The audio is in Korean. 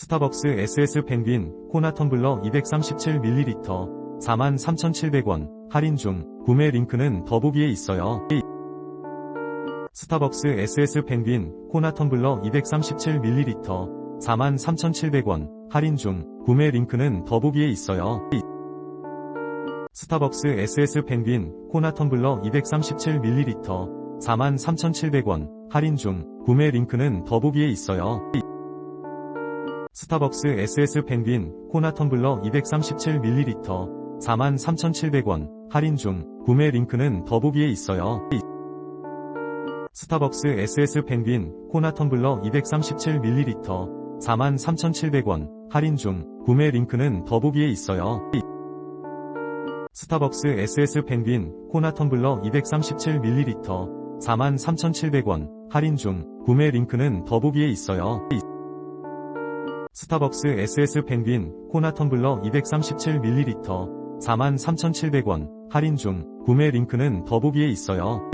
스타벅스 SS 펭귄 코나 텀블러 237ml 43,700원 할인 중 구매 링크는 더보기에 있어요. 스타벅스 SS 펭귄 코나 텀블러 237ml 43,700원 할인 중 구매 링크는 더보기에 있어요. 스타벅스 SS 펭귄 코나 텀블러 237ml 43,700원 할인 중 구매 링크는 더보기에 있어요. 스타벅스 SS 펭귄 코나 텀블러 237ml 43,700원 할인 중 구매 링크는 더보기에 있어요. 스타벅스 SS 펭귄 코나 텀블러 237ml 43,700원 할인 중 구매 링크는 더보기에 있어요. 스타벅스 SS 펭귄 코나 텀블러 237ml 43,700원 할인 중 구매 링크는 더보기에 있어요. 스타벅스 SS 펭귄 코나 텀블러 237ml 43,700원 할인 중 구매 링크는 더보기에 있어요.